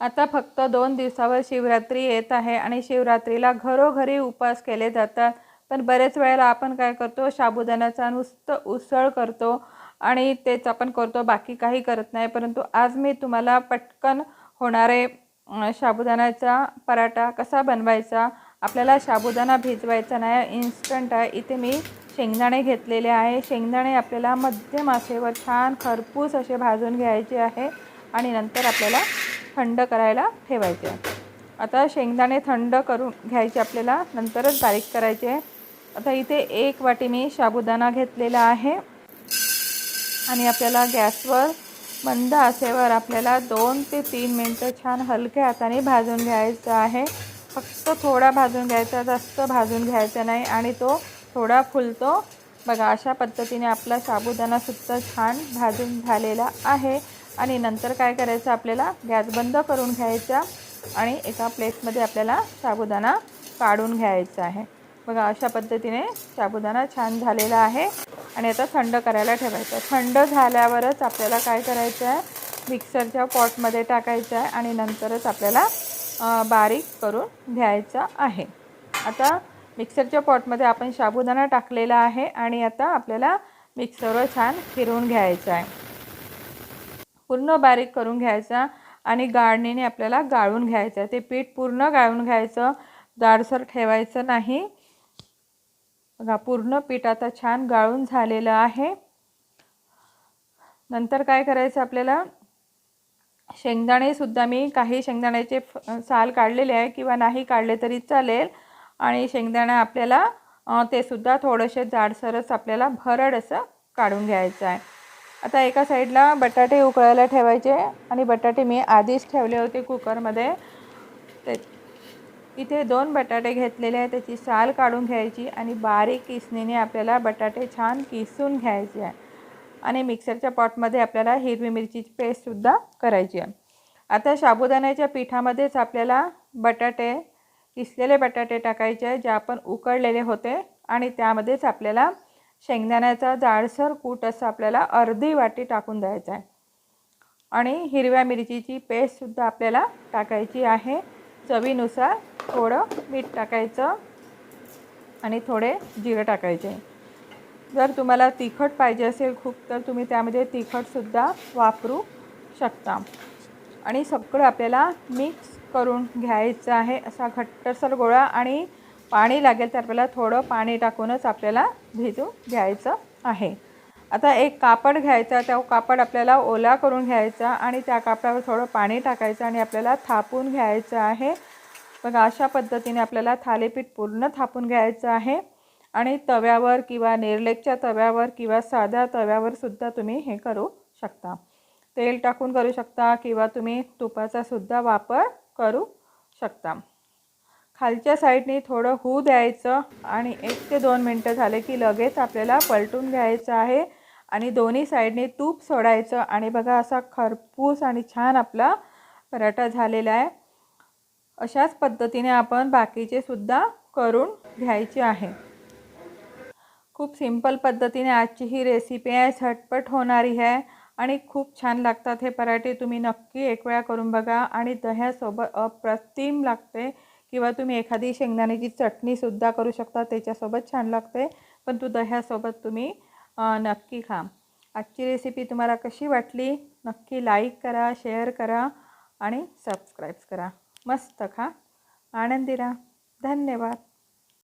आता फक्त दोन दिवसावर शिवरात्री येत आहे आणि शिवरात्रीला घरोघरी उपवास केले जातात. पण बरेच वेळेला आपण काय करतो साबुदाण्याचा नुसतं उसळ करतो आणि तेच आपण करतो बाकी काही करत नाही. परंतु आज मी तुम्हाला पटकन होणारे साबुदाण्याचा पराठा कसा बनवायचा आपल्याला साबुदाणा भिजवायचा नाही इन्स्टंट आहे इथे मी शेंगदाणे घेतलेले आहे. शेंगदाणे आपल्याला मध्यम आशेवर छान खरपूस असे भाजून घ्यायचे आहे आणि नंतर आपल्याला थंड करायला ठेवायचे. आता शेंगदाणे थंड करून घ्यायचे आपल्याला नंतरच बारीक करायचे. आता इथे एक वाटी मी साबुदाणा घेतलेला आहे. आणि आपल्याला गॅसवर मंद असेवर आपल्याला दोन ते तीन मिनटं छान हलक्या हाताने भाजून घ्यायचं आहे. फक्त थोडा भाजून घ्यायचा जास्त भाजून घ्यायचा नाही आणि तो थोडा फुलतो. बघा अशा पद्धतीने आपला साबुदाणासुद्धा छान भाजून झालेला आहे. आणि नंतर काय करायचं आपल्याला? गॅस बंद करून घ्यायचा आणि एका प्लेटमध्ये आपल्याला साबुदाणा काढून घ्यायचा आहे. बघा अशा पद्धतीने साबुदाणा छान झालेला आहे. आणि आता थंड करायला ठेवायचं. थंड झाल्यावरच आपल्याला काय करायचं आहे? मिक्सरच्या पॉटमध्ये टाकायचं आहे आणि नंतरच आपल्याला बारीक करून घ्यायचा आहे. आता मिक्सरच्या पॉटमध्ये आपण साबुदाणा टाकलेला आहे आणि आता आपल्याला मिक्सरवर छान फिरवून घ्यायचं आहे. पूर्ण बारीक करून घ्यायचा आणि गाळणीने आपल्याला गाळून घ्यायचं. आहे ते पीठ पूर्ण गाळून घ्यायचं. जाडसर ठेवायचं नाही. बघा पूर्ण पीठ आता छान गाळून झालेलं आहे. नंतर काय करायचं आपल्याला? शेंगदाणेसुद्धा मी काही शेंगदाण्याचे फ- साल काढलेले आहे किंवा नाही काढले तरी चालेल. आणि शेंगदाणा आपल्याला तेसुद्धा ते सुद्धा थोडेसे जाडसरच आपल्याला भरड असं काढून घ्यायचं आहे. आता एका साईडला बटाटे उकळायला ठेवायचे आणि बटाटे मी आधीच ठेवले होते कुकरमध्ये. ते इथे दोन बटाटे घेतलेले आहे त्याची साल काढून घ्यायची आणि बारीक किसणीने आपल्याला बटाटे छान किसून घ्यायचे आहे. आणि मिक्सरच्या पॉटमध्ये आपल्याला हिरवी मिरचीची पेस्टसुद्धा करायची आहे. आता साबुदाण्याच्या पिठामध्येच आपल्याला बटाटे किसलेले बटाटे टाकायचे आहे जे आपण उकळलेले होते आणि त्यामध्येच आपल्याला शेंगदाण्याचा जाडसर कूट असं आपल्याला अर्धी वाटी टाकून द्यायचा आहे. आणि हिरव्या मिरचीची पेस्टसुद्धा आपल्याला टाकायची आहे. चवीनुसार थोडं मीठ टाकायचं आणि थोडे जिरं टाकायचे. जर तुम्हाला तिखट पाहिजे असेल खूप तर तुम्ही त्यामध्ये तिखटसुद्धा वापरू शकता. आणि सगळं आपल्याला मिक्स करून घ्यायचं आहे असा घट्टसर गोळा आणि पाणी लागेल तर आपल्याला थोडं पाणी टाकूनच आपल्याला भिजू घ्यायचं आहे. आता एक कापड घ्यायचा त्या कापड आपल्याला ओला करून घ्यायचा आणि त्या कापडावर थोडं पाणी टाकायचं आणि आपल्याला थापून घ्यायचं आहे. बघा अशा पद्धतीने आपल्याला थालीपीठ पूर्ण थापून घ्यायचं आहे आणि तव्यावर किंवा निर्लेकच्या तव्यावर किंवा साध्या तव्यावर सुद्धा तुम्ही हे करू शकता. तेल टाकून करू शकता किंवा तुम्ही तुपाचा सुद्धा वापर करू शकता. खालच्या साईडने थोडं होऊ द्यायचं आणि एक ते दोन मिनटं झाले की लगेच आपल्याला पलटून घ्यायचं आहे. आणि दोन्ही साईडने तूप सोडायचं आणि बघा असा खरपूस आणि छान आपला पराठा झालेला आहे. अशाच पद्धतीने आपण बाकीचे सुद्धा करून घ्यायचे आहे. खूप सिंपल पद्धतीने आजची ही रेसिपी आहे झटपट होणारी आहे आणि खूप छान लागतात हे पराठे. तुम्ही नक्की एक वेळा करून बघा आणि दह्यासोबत अप्रतिम लागते. किंवा तुम्ही एखादी शेंगदाण्याची चटणीसुद्धा करू शकता त्याच्यासोबत छान लागते. पण तू दह्यासोबत तुम्ही नक्की खा. आजची रेसिपी तुम्हाला कशी वाटली? नक्की लाईक करा शेअर करा आणि सबस्क्राईब करा. मस्त खा. आनंदी राहा धन्यवाद.